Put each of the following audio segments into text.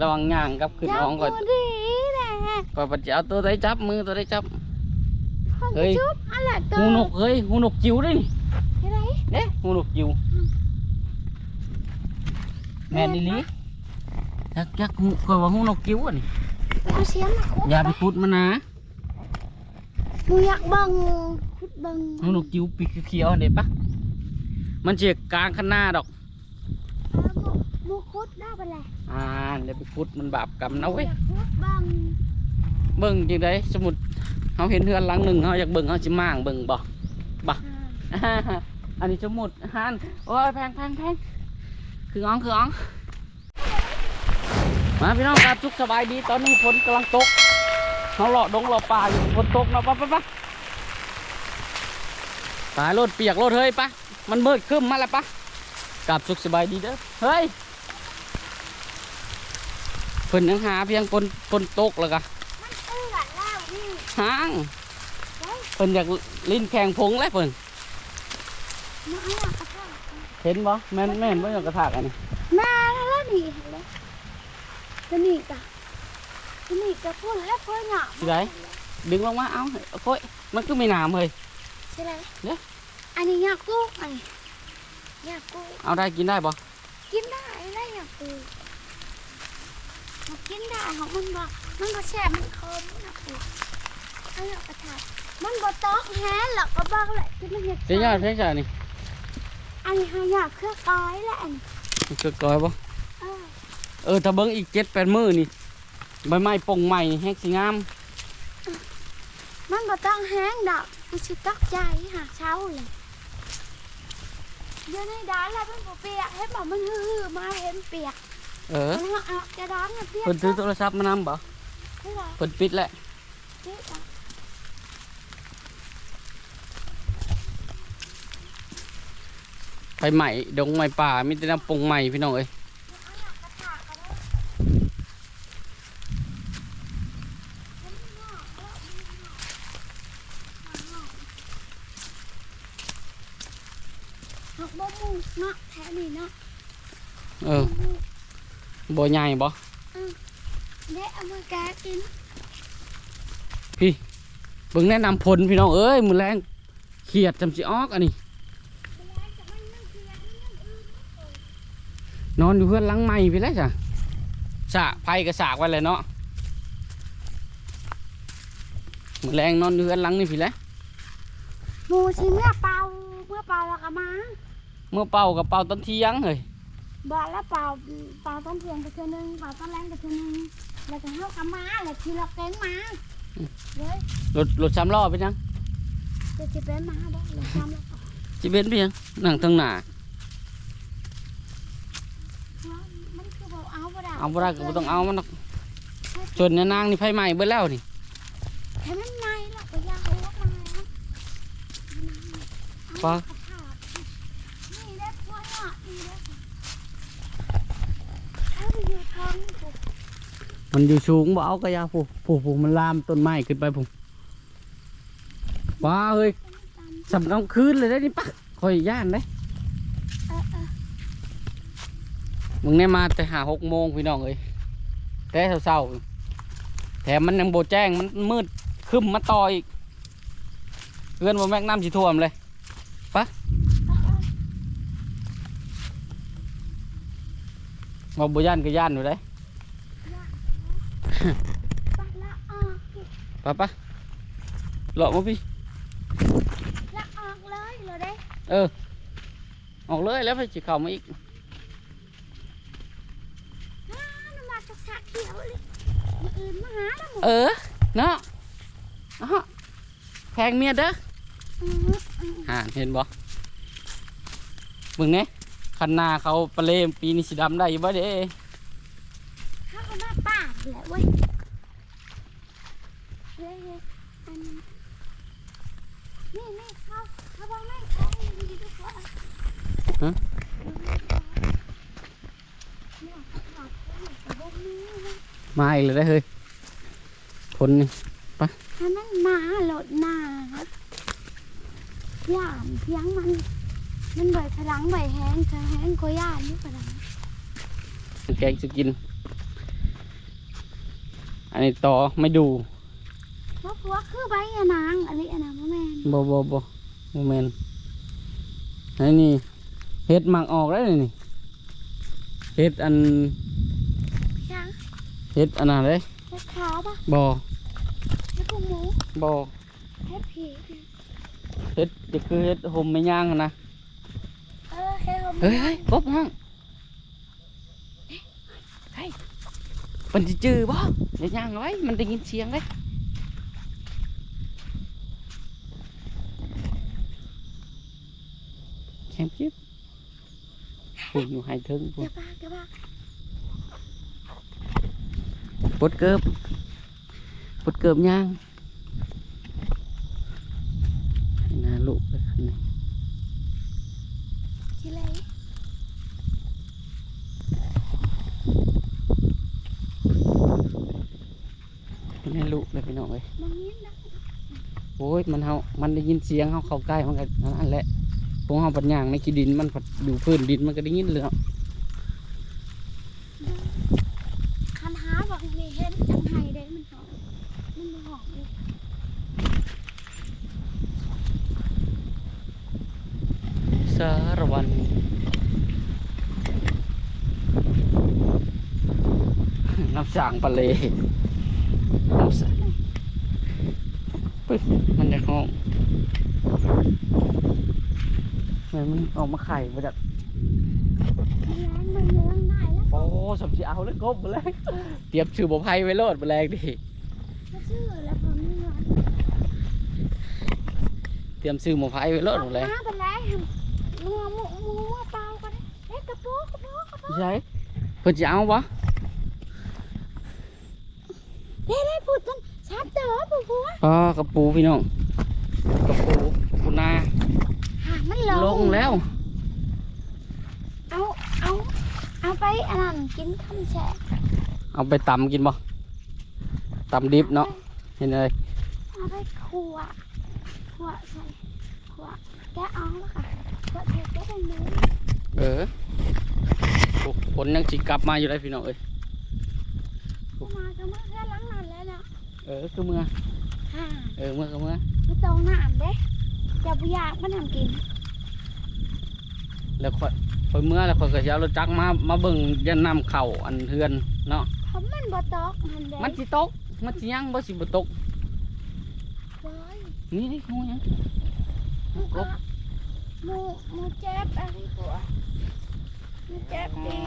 ระวังย่างกับขึ้นจัน้องก่อนมืดีแหละก่อนปัจจัยเอาตัวได้จับมือตัวได้จับคนเฮ้ยชุบอะไรตัวหูนกเฮ้ยหูนกจิ๋วด้วยนี่อะไรเด้หูนกจิ๋วแม่นอีหลียักยักหูก่อนว่าหูนกจิ๋วอะนี่เอาเสียมมาคุดอย่าไปขุดมันนะหนูอยากเบังคุดเบังหูนกจิ๋วปีกเขียวๆเด็ดปะมันเจียกลางข้างหน้าดอกเอาห มูหมูคุดได้ปะแหละอ่าเดี๋ยวไปขุดมันบาปกรรมนะเว้ยอยากคุดเบังเบิ่งจังไดสมมุดเฮาเห็นเฮือนหลังหนึ่งเฮาอยากเบิ่งเฮาสิม่างเบิ่งบ่อ่าอันนี้สมมุดหานโอ้ยแพงแพงแพงคืออ้องคืออ้องมาพี่น้องครับทุกสบายดีตอนนี้ฝนกำลังตกเฮาเลาะดงเลาะป่าอยู่ฝนตกเนาะปะปะปะตายรถเปียกรถเฮ้ยปะมันมืดครึ้มมาแล้วปะกลับสุขสบายดีเด้อเฮ้ย เพิ่นยังหาเพียงคนคนตกแล้วกะมันเอื้อนแล้วนี่หางเฮ้ยเพิ่นอยากลิ้นแข่งพงแล้วเพิ่นมาเอากระทะเห็นบ่แม่นแม่นบ่อยากกระถากอันนี้แม่แล้วนี่เห็นไหมจะนี่กะจะนี่กะพูดแล้วเพื่อนอะสิไดดึงลงมาเอาโอ้ยมันก็ไม่น้ำเฮ้ยใช่ไหมเนี่ยอันนี้อยากกู้อันนี้อยากกู้เอาได้กินได้บ่กินได้ได้อยากกู้ มันกินได้ของมันบอกมันก็แช่บมันคมนะกูเอาอยากกระทะมันบ่ตอกแฮะหรอกก็บอกแหละที่มันเห็ดเสียยอดเสียจ่านี่อันนี้หาอยากเครือก้อยแหละอันนี้มันเกิดก้อยบ่เออเออถ้าเบิ่งอีกเจ็ดแปดมื้อนี่ใบไม้ปงใหม่แฮกสิงาม มันบ่ต้องแห้งดอกมันสิตอกใจหาเช้าเลยเดี๋ยวในด้านแล้วมันบ่เปียกให้บอกมันฮือๆมาเห็นเปียก เออมันเอาจะด้านมันเปียกเพิ่นถือโทรศัพท์มานำบ่ให้เราเพิ่นปิดแล้วเปียกอะไฟใหม่ดงไม้ป่ามีแต่น้ำปงใหม่พี่น้องเอ้ย เอาอยากกระถากกันเลยมันงอกแล้วมันงอกมันงอกหักบ่มูเนาะแท้นี่เนาะ เออ บ่ใหญ่บ่เด็กเอามาแกะกินเบิ่งแนะนำผลพี่น้องเอ้ยมื้อแรงเขียดจำสิออกอันนี้นอนอยู่เพื่อนหลังใหม่พี่แล้วจ้ะสะไผก็สากไว้เลยเนาะมื้อแรงนอนอยู่เพื่อนหลังนี่พี่แล้วหมูชิเมื่อเป่าเมื่อเป่าแล้วก็มา เมื่อเป่ากับเป่าตอนเที่ยงเฮ้ย บอกแล้วเป่าเป่าต้นเทียนกับเทือนึงเป่าต้นแรงกับเทือนึงแล้วก็เฮากำมาแล้วทีละเป็นมาเลยรถรถสามล้อเป็นยังจะจะเป็นมาบ่เลยทำแล้วก็จิเป็นเป็นยังนั่งทางหน้ามันคือบอกเอาบ่ได้เอาบ่ได้ก็บ่ต้องเอามันหรอกจนเนี่ยนางนี่ไผใหม่เบิดแล้วนี่ให้มันในแล้วก็อยาเอาออกมาแล้ว ปะ นี่เด็กพวกอะนี่เด็กเขาไปอยู่ท้องปุ๊บ มันอยู่สูงบ่เอากระยาผูผูผูมันลามต้นไม้ขึ้นไปผูว้าเฮ้ยสำกลางคืนเลยได้นี่ปะคอยย่านได้เออเออมึงได้มาแต่หาหกโมงพี่น้องเอ้ยแต่เช้าๆแถมมันยังโบแจ้งมันมืดคึมมาต่ออีกเพื่อนบ่แม่งน้ำสิท่วมเลยปะ บ่บ่ย่านก็ย่านอยู่ได้ปัดละออกปะปะเลาะมาพี่ละออกเลยเหรอเด้เออ ออกเลยแล้วไปจิเข้ามาอีกน้าน้ำมาสักสักเดียวเลยมาอื่นมาหาแล้วหมูเออเนาะอ้าวแพงเมียเด้ออืมอืมอ่าเห็นบ่มึงเนี่ย คันนาเขาปลาเลมปีนี้สีดำได้อยู่บ่เด้เขาก็มาป่าดแหละเว้ยเฮ้ยเฮ้ยอันนี้นี่นี่เขาเขาบอกไม่เขาไม่ดีทุกคนเนี่ยเขาถอดเขาอยู่กับพวกนี้นะมาอีกเลยได้อเฮ้ยคนนี่ให้มันมาโหลดหน้าครับย่านเพียงมัน มันใบพลังใบแห้งจะแห้งก็ย่านนี่พลังแกงจะกิน อันนี้ต่อไม่ดูพวกพวกคือใบอะนางอันนี้อะนางบ่แม่นบอบอบอโมเมนอันนี้เห็ดหมักออกแล้วนี่เห็ดอันยังเห็ดอันนั้นเลยเฮ็ดขาวปะบอเฮ็ดกุ้งหมูบอเฮ็ดผีเห็ดจะคือเห็ดหมไม่ย่างอะนะ เออเฮ็ดเฮ้ยเฮ้ยกบห้องเฮ้ยมันจะจื้อบ่อย่าย่างเอาไว้ มันได้ยินเสียงเลยแข็งจิ๊บปุ่นอยู่ให้ถึงปุ่อนย่าปากอย่าปากปดเกิบปดเกิบย่างให้หนาลูกเลยนี่ทีไร ให้หนาลูกเลยพี่น้องเลย มองยิ้มนะ โอ้ยมันเฮามันได้ยินเสียงเฮาเข้าใกล้มันก็นั่นแหละพวกเฮาปัญญางในขี้ดินมันผัดอยู่พื้นดินมันก็ได้ยินเลยเนาะคันหาบอกนี่เห็นจังไห้เด้มันหอมมันบ่หอมเลยสารวันน้ำสางปลาเลน้ำสาง ปึ๊บมันจะห้องเหมือนมันออกมาไข่มาจากมันแรงมันเลื้องได้แล้วโอ้สมชีเอาแล้วกบมาแรงเตรียมชื่อบ่ไพ่ไว้โลดมาแรงดิก็ชื่อแล้วพอมันร้อนเตรียมซื้อบ่ไพ่ไว้โลดมาแรงหาไปแล้วมัวมัวมัวเปล่ากันเอ๊ะกระโปงกระโปงกระโปงใช่เพิ่นจะเอาวะเด้ได้พูดจน ชัดเด้อผู้ผัวอ๋อกระปูพี่น้องกระปูกระปูนาหางมันลลงงแล้ว เอาเอาเอาไปอันนั้นกินคำแฉะเอาไปตำกินบ่ตำดิบเนาะเห็นเลยเอาไปขัวขัวใส่ขัวแกะเอาแล้วค่ะขัวใส่แกะเป็นเนื้อเออโอ้ผลยังจิกลับมาอยู่เลยพี่น้องเอ้ยเข้ามาก็มาแค่ล้างนั่นแล้ว เนาะเออคือเมื่อฮ่าเออเมื่อก็เมื่อไม่โตน้ำเด้จะบุยากมันทำกิน แล้วค่อยค่อยเมื่อแล้วค่อยก็จะเอารถจักรมามาเบิ่งยันน้ำเข่าอันเฮือนเนาะเพราะมันบ่ตอกมันเด้มันสิตกมันสิยังบ่สิบ่ตกโอ้ยนี่นี่งูหยังหมูกะหมูหมูเจ็บอะไรผัวหมูเจ็บดี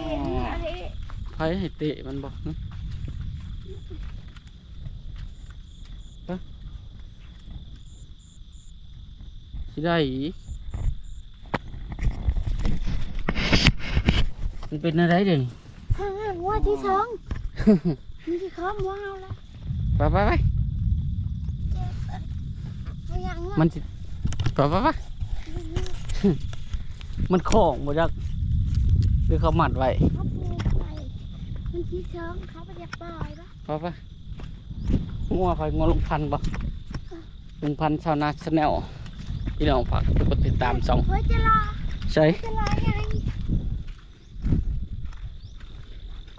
อะไร ไผให้เตะมันบ่หึไป สิได้อีกมันเป็นอะไรเดี๋ยวนี้ฮ่างัวที่สองมันที่ค้อมว้าวแล้วไปไปไปเจ็บเอาอย่างงัวมันสิไปไปไปมันของบ่จักหรือเขามัดไว้เขาปลูกไปมันที่สองเขาไปเรียกปล่อยปะไปไปงัวไปงัวลุงพันธุ์บ่ลุงพันธุ์ชาวนาชาแนล พี่น้องฝากกดติดตามสองเฮ้ยจะรอใช่จะรอไง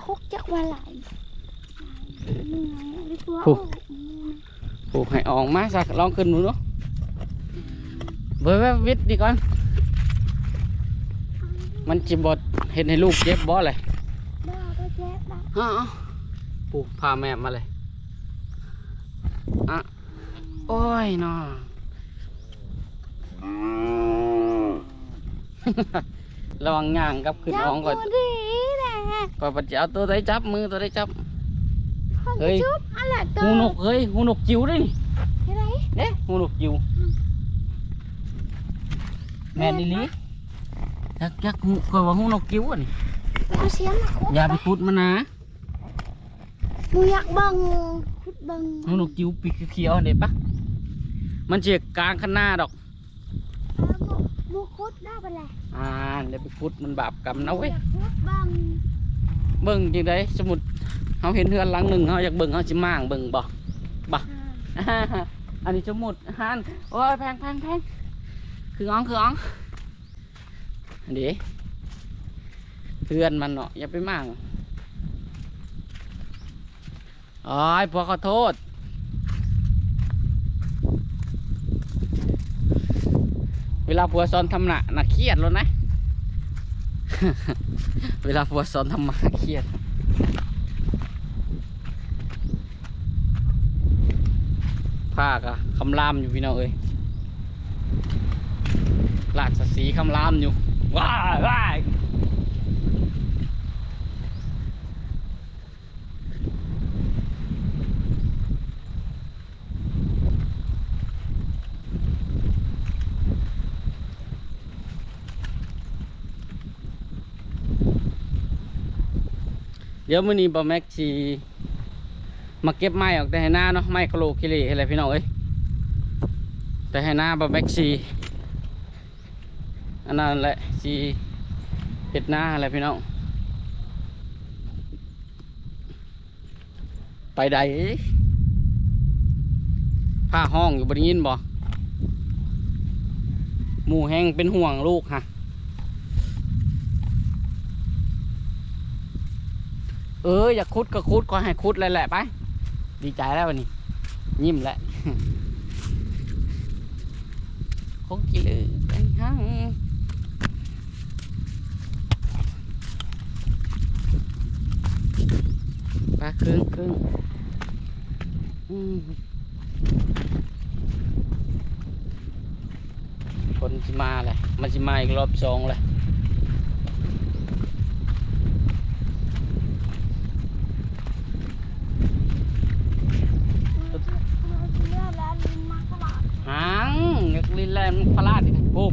คุกจักวันไหลเหนื่อยอะไรตัวโอ้ปลูกให้ออกมาสักลองขึ้นดูเนาะเว้ยเว้ยวิทย์ดีก่อน มันจิบดเห็นให้ลูกเจ็บบ่เลยบ้าก็เจ็บบ้าฮะเอาปลูกพาแม่มาเลยอะโอ้ยเนาะ ระวังย่างกับขึ้นจัน้องก่อนมืดีแหละก่อนปัจจัยเอาตัวได้จับมือตัวได้จับคนเฮ้ยชุบอะไรตัวหูนกเฮ้ยหูนกจิ๋วด้วยนี่อะไรเด้หูนกจิ๋วแม่นอีหลียักยักหูก็ว่าหูนกจิ๋วอะนี่เอาเสียมมาคุดอย่าไปขุดมันนะหนูอยากเบังคุดเบังหูนกจิ๋วปีกเขียวๆเด็ดปะมันเจียกลางข้างหน้าดอกเอาห มูหมูคุดได้ปะแหละอ่าเดี๋ยวไปขุดมันบาปกรรมนะเว้ยอยากคุดเบังเบิ่งจังไดสมมุดเฮาเห็นเฮือนหลังหนึ่งเฮาอยากเบิ่งเฮาสิม่างเบิ่งบ่อ่าอันนี้สมมุดหานโอ้ยแพงแพงแพงคืออ้องคืออ้องอันนี้เพื่อนมันเนาะอย่าไปมั่งอ๋อยพวกขอโทษ วลาผัวสอนทำหนะนะเครียดแล้วนะ เวลาผัวสอนทำมาเครียดผ้ากะคำรามอยู่พี่น้องเอ้ยหลากสะสีคำรามอยู่ว้าว้ายเดี๋ยวมื้อนี้บ่แม็กซีมาเก็บไม้ออกแต่ให้หน้าเนาะไม้กะโหลกกิเลอะไรพี่น้องเอ้ยแต่ให้หน้าบ่แม็กซีอันนั้นแหละสีเห็ดหน้าอะไรพี่น้องไปใดผ้าห้องอยู่บนยินบ่หมูแห้งเป็นห่วงลูกฮะ เอออยากคุดก็คุดก็ให้คุดเลยแหละไป ดีใจแล้ววันนี้ ยิ้มแล้วคงกิเลยไปหังปลาครึ่งครึ่งอืมคนจะมาเลยมันจะมาอีกรอบสองเลย เราจะเลือกแล้วลินมากกว่า หางอยากลิน แลนด์พลาดอีกปุ๊บ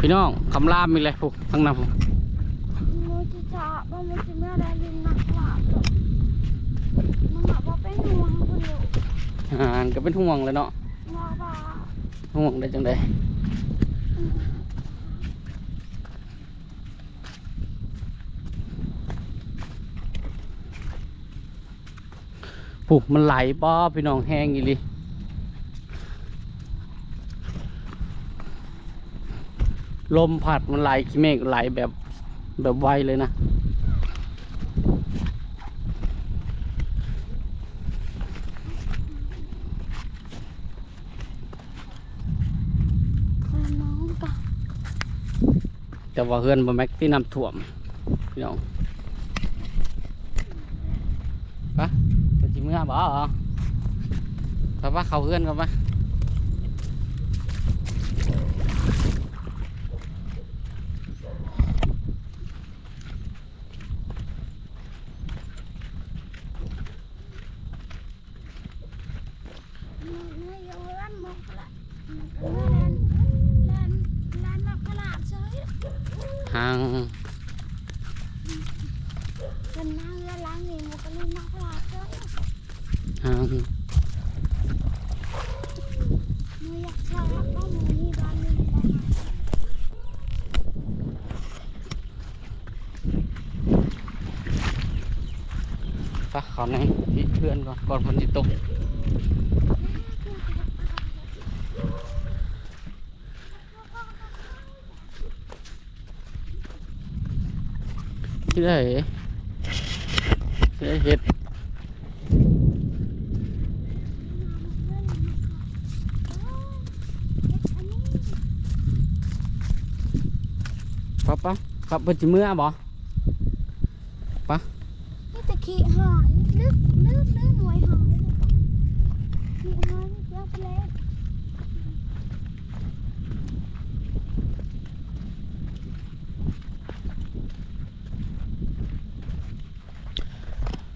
พี่น้องคำรามมีเลยปุ๊บทั้งนั้นปุ๊บเราจะจับว่ามันจะเลือกแล้วลินมากกว่ามันแบบว่าเป็นห่วงคนเดียวอ่านก็เป็นห่วงเลยเนาะว่าว่าห่วงได้จังไดปุ๊บมันไหลป้อพี่น้องแห้งอีหลิ ลมพัดมันไหลขี้เมฆไหลแบบแบบไวเลยนะคนน้องกับแต่ว่าเฮือนบ่แม็กที่น้ำท่วมพี่น้องปะไปจิเมื่อบ่ปะปะเขาเฮือนกันปะ เนื้อเยอะร้านมองละเมื่อแลนแลนแลนมากกว่าเฉย ห่าง เป็นน้าเรือล้างนี่มันก็ลินมากกว่าเฉย ห่าง มืออยากชาก็มือนี่บ้านลินบ้าน ปะเขาในที่เพื่อนก่อนก่อนฝนจะตกที่ได้ที่ได้เห็ดปะปะปะไปจิเมื่อบ่นี่จะ ขี้หอยลึกลึกลึกหน่วยหอยขี้หอยเยอะไปเลย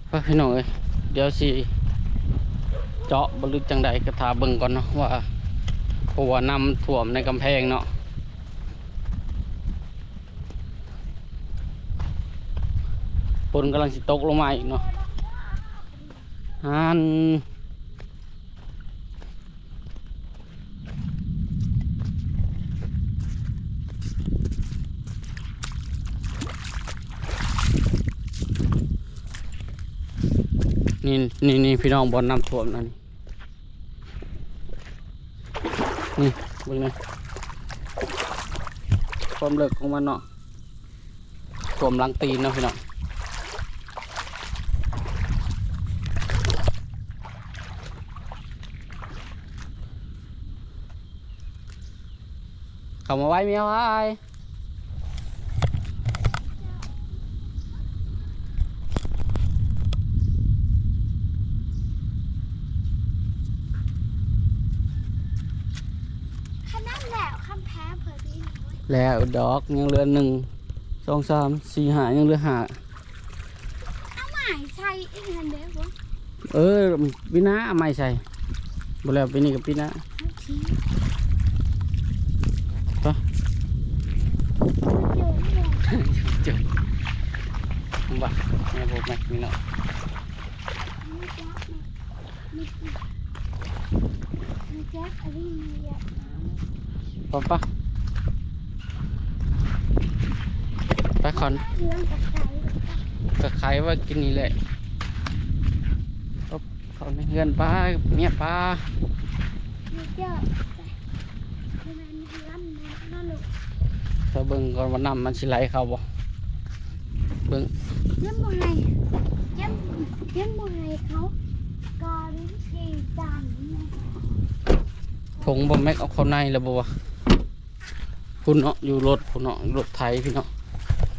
ไปพี่น้องเอ้ยเดี๋ยวสิเจาะบลึกจังใดกระทาเบิ่งก่อนเนาะว่าเพราะว่าน้ำท่วมในกำแพงเนาะ ฝนกำลังสิตกลงมาอีกเนาะฮันนี่นี่นี่พี่น้องบนน้ำท่วมนั่นนี่เบิ่งนะความเลิกของมันเนาะท่วมหลังตีนเนาะพี่น้อง เขามาไว้เมียไว้ขนาดแล้วคำแพ้เผื่อพี่หนูแล้วดอกยังเหลือหนึ่งสองสามสี่หายังเหลือหาเอาหมายใส่อีกอันเดียววะเออปีหน้าเอาไม่ใช่บ่แล้วปีนี้กับปีหน้าเอาทิ้ง ไป เดี๋ยวเดี๋ยวเจอบ่แม่บอกแม่นี่นาะไม่แจ๊บไม่แจ๊บไม่แจ๊บอันนี้มีเยอะน้ปะปะไปขอนำเรื่องกับไก่ก็ขายว่ากินนี่แหละเอาเขาในเฮือนป้าเมียป้าไม่เจอคือมันมีเรื่องนั่นลูก ถ้าเบิ่งก่อนว่าน้ำมันสิไหลเข้าบ่เบิ่งเยี่ยมบ่ให้เยี่ยมเยี่ยมบ่ให้เขาก่อนที่จานนะผงบ่แม็กเอาเข้าในแล้วบ่วะคุณเนาะอยู่รถคุณเนาะรถไถพี่เนาะ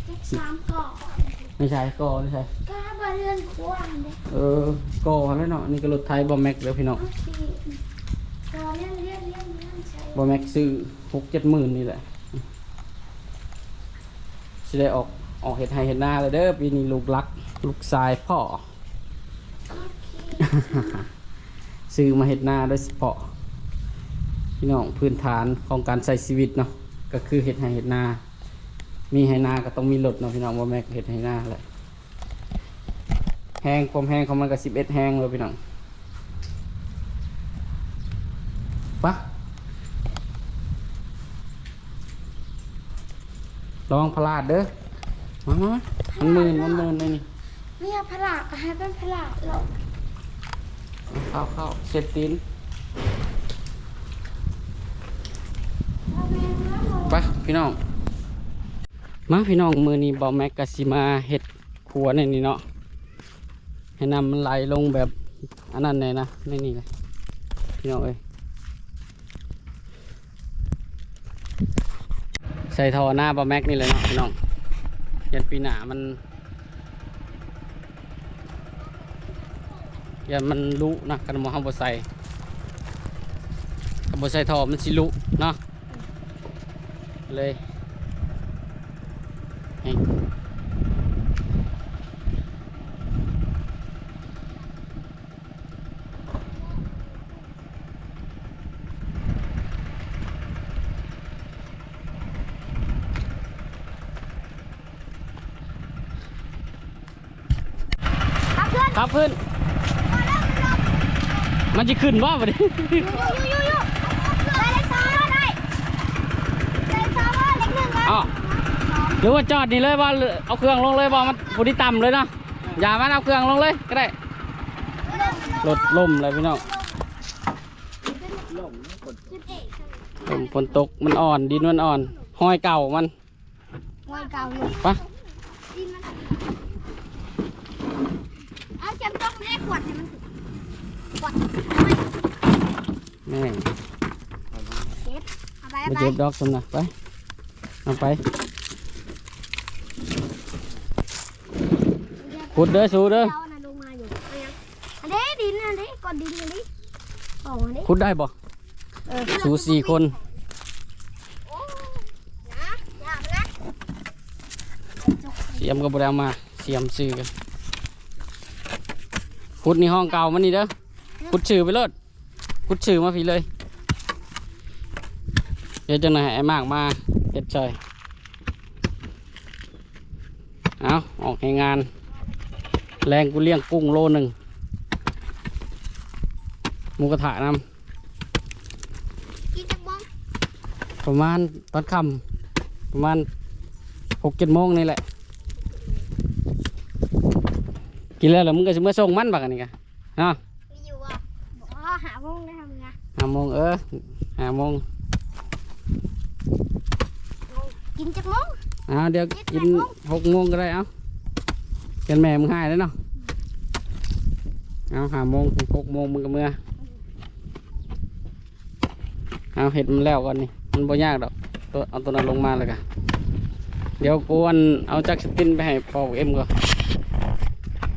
เจ็ดสามก่อนไม่ใช่ก็ไม่ใช่กล้าบาเรือนควงเด้เออก็แล้วเนาะนี่ก็รถไถบ่แม็กแล้วพี่เนาะเอาสิก่อนเลี้ยงเลี้ยงเลี้ยงเลี้ยงใช้บ่แม็กซื้อหกเจ็ดหมื่นนี่แหละ สิได้ออกออกเห็ดไฮเห็ดนาเลยเด้อปีนี้ลูกรัก ลูกชายพ่อ ซื้อมาเห็ดนาโดยเฉพาะพี่น้องพื้นฐานของการใช้ชีวิตเนาะก็คือเห็ดไฮเห็ดนามีไฮนาก็ต้องมีรถเนาะพี่น้องว่าแม็กเห็ดไฮนาแหละแห้งความแห้งของมันก็สิบเอ็ดแห้งเลยพี่น้องปะ ระวังพลาดเด้อมามามันมืนมันมืนเลยนี่เมียพระก็ให้เป็นพระหรอกเข้าเข้าเซตตีนเอาแม่แล้วหมดไปพี่น้อง มาพี่น้องมือนี้บอแม็กกาซิมาเห็ดขัวในนี่เนาะให้น้ำมันไหลลงแบบอันนั้นเลยนะในนี่เลยพี่น้องเอ้ย ใส่ทอหน้าบอแม็กนี่เลยเนาะพี่น้องยันปีหนามันยันมันลุนะกันมอห้ามบใส่กับบใส่ทอมันสิลุเนาะเลยให้ครั บขึ้น มันจะขึ้นว่าบ่ดิยูยูยูยูได้เลขสองแล้วได้เลขสองแล้วเลขหนึ่งแล้วอ๋อหรือว่าจอดนี่เลยว่าเอาเครื่องลงเลยว่ามันพอดีต่ำเลยเนาะอย่ามันเอาเครื่องลงเลยก็ได้รถล่มเลยพี่น้องลมฝนตกมันอ่อนดินมันอ่อน ห้อยเก่ามันงอยเก่าอยู่ปะ เอาจำต้องเลขขวดให้มันถึงขวดแม่งเจ็บเอาไปเอามาไปเจ็บดอกสำนะไปเอาไปขุดเด้อสูเด้อเอาน่ะลงมาอยู่เอายังอันนี้ดินอันนี้ก้อนดินอันนี้โอ้อันนี้ขุดได้บ่เออสูสี่คนโอ้นะอย่าไปนะเสียมก็บ่ได้เอามาเสียมซื้อกัน ขุดในห้องเก่ามันนี่เด้อขุดชื่อไปเลยขุดชื่อมาพี่เลย เดี๋ยวจะไหนไอ้มากมาเฮ็ดซอยเอาออกให้งาน แรงกูเลี้ยงกุ้งโลหนึ่งหมูกระทะนกินจากบ้องำประมาณตอนค่ำประมาณหกเจ็ดโมงนี่แหละ กินแล้วแล้มึงก็จะเมื่อส่งมันบักันนี่กะเนาะมีอาหาโมงได้ทำไงห้าโมงเออห้าโมงกินจักโมงเอาเดี๋ยวกินหกโมงก็ได้เอ้าเป็นแม่มึงให้แล้วเนาะเอาห้าโมงหกโมงมึงก็เมื่อเอาเห็ดมันแล้วก่อนนี่มันบ่ยากดอกตัวเอาตัวนั้นลงมาเลยกันเดี๋ยวกวนเอาจักสตินไปให้ปอกเอ็มก่อน